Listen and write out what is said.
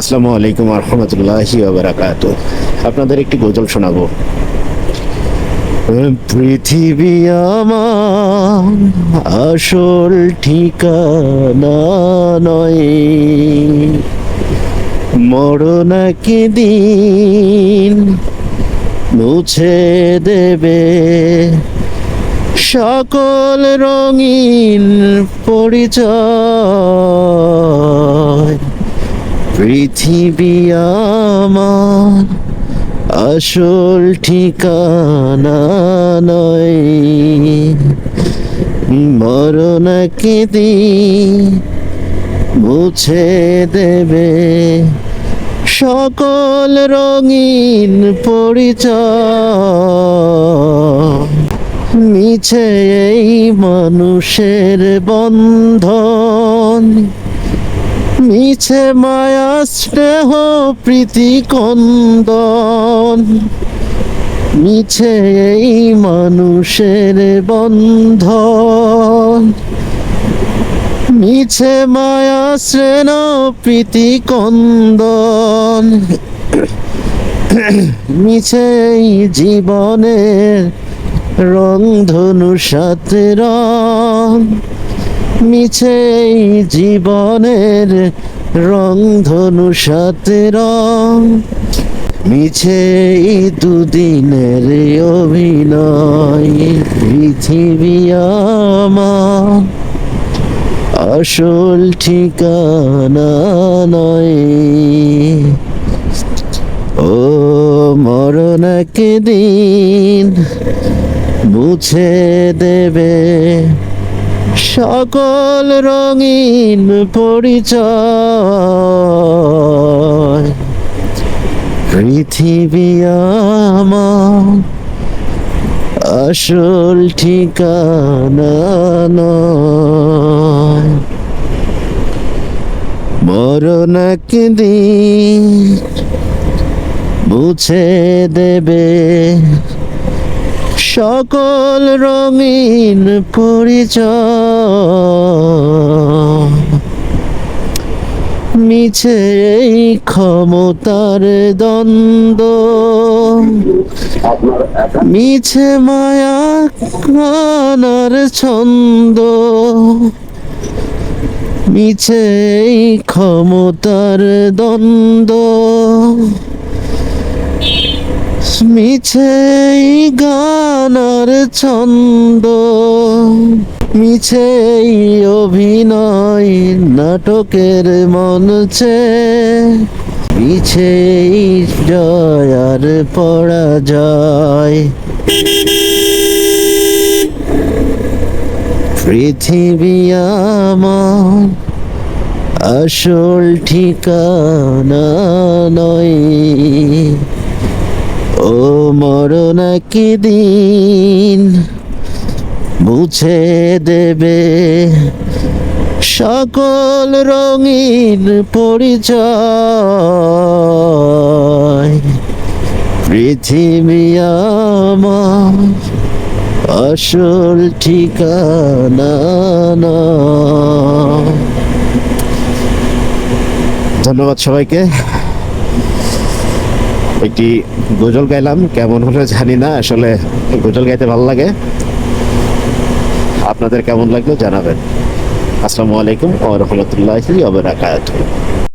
আসসালামু আলাইকুম রহমতুল্লাহি বারাকাত আপনাদের একটি গজল শোনাবো। পৃথিবী আমার আসল ঠিকানা নয়। মরণ কি দিন মুছে দেবে। সকল রঙিন পরিচয় পৃথিবী আমার আসল ঠিকানা নয়। মরণ দিন মুছে দেবে সকল রঙিন পরিচয়। মিছে এই মানুষের বন্ধন। মিছে মায়া, স্নেহ, প্রীতি, কন্দন। মিছে এই মানুষের বন্ধন। মিছে মায়া শ্রেণ প্রীতি, কন্দন। মিছে এই জীবনের রং ধনু সাথে মিছে জীবনের রং ধনু সাথে রং। মিছে দুদিনের অভিনয়, পৃথিবী আসল ঠিকানা নয়। ও মরণ দিন মুছে দেবে সকল রঙিন পরিচয়। পৃথিবী আমার আসল ঠিকানা নয়। মরণ দিন মুছে দেবে সকল রঙিন পরিচয়। মিছে এই ক্ষমতার দ্বন্দ্ব। মিছে মায়া কানার ছন্দ। মিছে এই ক্ষমতার দ্বন্দ্ব। মিছে গানার ছন্দ, মিছে অভিনয় নাটকের মঞ্চে মিছে জয় আর পরাজয়। পৃথিবী আমার আসল ঠিকানা নয়। ও মরণ কি দিন? মুছে দেবে সকল রঙিন পরিচয়। পৃথিবী আমার আসল ঠিকানা ধন্যবাদ সবাইকে। একটি গজল গাইলাম, কেমন হলো জানি না, আসলে গজল গাইতে ভালো লাগে। আপনাদের কেমন লাগল জানাবেন। আসসালামু আলাইকুম ওয়া রাহমাতুল্লাহি